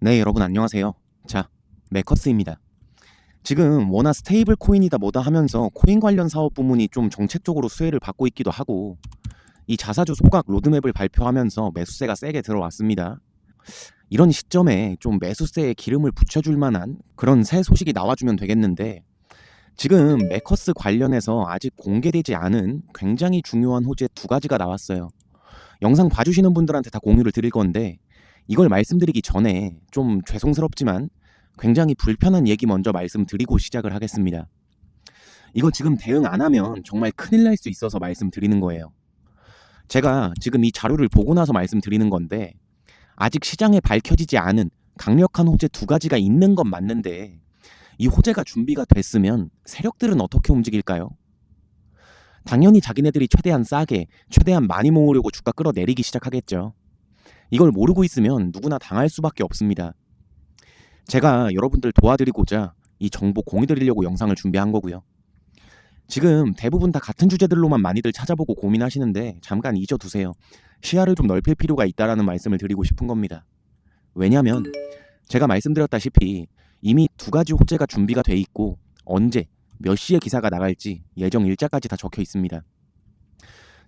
네, 여러분 안녕하세요. 자, 메커스입니다. 지금 워낙 스테이블 코인이다 뭐다 하면서 코인 관련 사업 부문이 좀 정책적으로 수혜를 받고 있기도 하고 이 자사주 소각 로드맵을 발표하면서 매수세가 세게 들어왔습니다. 이런 시점에 좀 매수세에 기름을 붙여줄 만한 그런 새 소식이 나와주면 되겠는데 지금 메커스 관련해서 아직 공개되지 않은 굉장히 중요한 호재 두 가지가 나왔어요. 영상 봐주시는 분들한테 다 공유를 드릴 건데 이걸 말씀드리기 전에 좀 죄송스럽지만 굉장히 불편한 얘기 먼저 말씀드리고 시작을 하겠습니다. 이거 지금 대응 안 하면 정말 큰일 날 수 있어서 말씀드리는 거예요. 제가 지금 이 자료를 보고 나서 말씀드리는 건데 아직 시장에 밝혀지지 않은 강력한 호재 두 가지가 있는 건 맞는데 이 호재가 준비가 됐으면 세력들은 어떻게 움직일까요? 당연히 자기네들이 최대한 싸게, 최대한 많이 모으려고 주가 끌어내리기 시작하겠죠. 이걸 모르고 있으면 누구나 당할 수밖에 없습니다. 제가 여러분들 도와드리고자 이 정보 공유드리려고 영상을 준비한 거고요. 지금 대부분 다 같은 주제들로만 많이들 찾아보고 고민하시는데 잠깐 잊어두세요. 시야를 좀 넓힐 필요가 있다라는 말씀을 드리고 싶은 겁니다. 왜냐하면 제가 말씀드렸다시피 이미 두 가지 호재가 준비가 돼 있고 언제 몇 시에 기사가 나갈지 예정 일자까지 다 적혀 있습니다.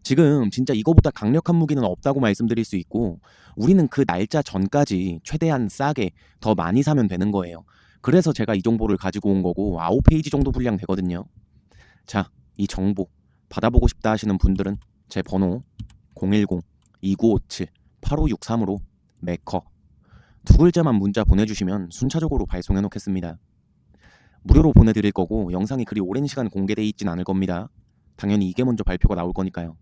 지금 진짜 이거보다 강력한 무기는 없다고 말씀드릴 수 있고 우리는 그 날짜 전까지 최대한 싸게 더 많이 사면 되는 거예요. 그래서 제가 이 정보를 가지고 온 거고 9페이지 정도 분량 되거든요. 자, 이 정보 받아보고 싶다 하시는 분들은 제 번호 010-2957-8563으로 메커 두 글자만 문자 보내주시면 순차적으로 발송해 놓겠습니다. 무료로 보내드릴 거고 영상이 그리 오랜 시간 공개돼 있진 않을 겁니다. 당연히 이게 먼저 발표가 나올 거니까요.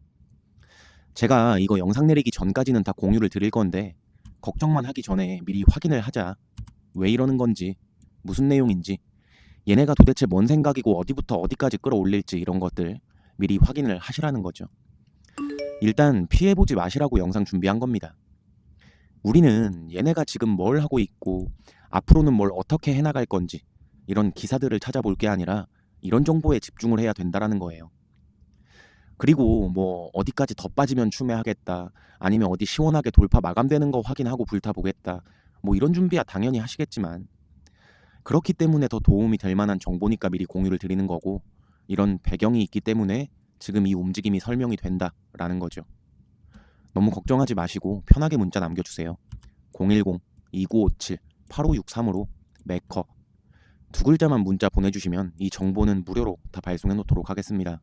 제가 이거 영상 내리기 전까지는 다 공유를 드릴 건데 걱정만 하기 전에 미리 확인을 하자. 왜 이러는 건지, 무슨 내용인지, 얘네가 도대체 뭔 생각이고 어디부터 어디까지 끌어올릴지 이런 것들 미리 확인을 하시라는 거죠. 일단 피해보지 마시라고 영상 준비한 겁니다. 우리는 얘네가 지금 뭘 하고 있고 앞으로는 뭘 어떻게 해나갈 건지 이런 기사들을 찾아볼 게 아니라 이런 정보에 집중을 해야 된다라는 거예요. 그리고 뭐 어디까지 더 빠지면 추매하겠다 아니면 어디 시원하게 돌파 마감되는 거 확인하고 불타보겠다 뭐 이런 준비야 당연히 하시겠지만 그렇기 때문에 더 도움이 될 만한 정보니까 미리 공유를 드리는 거고 이런 배경이 있기 때문에 지금 이 움직임이 설명이 된다라는 거죠. 너무 걱정하지 마시고 편하게 문자 남겨주세요. 010-2957-8563으로 메커 두 글자만 문자 보내주시면 이 정보는 무료로 다 발송해 놓도록 하겠습니다.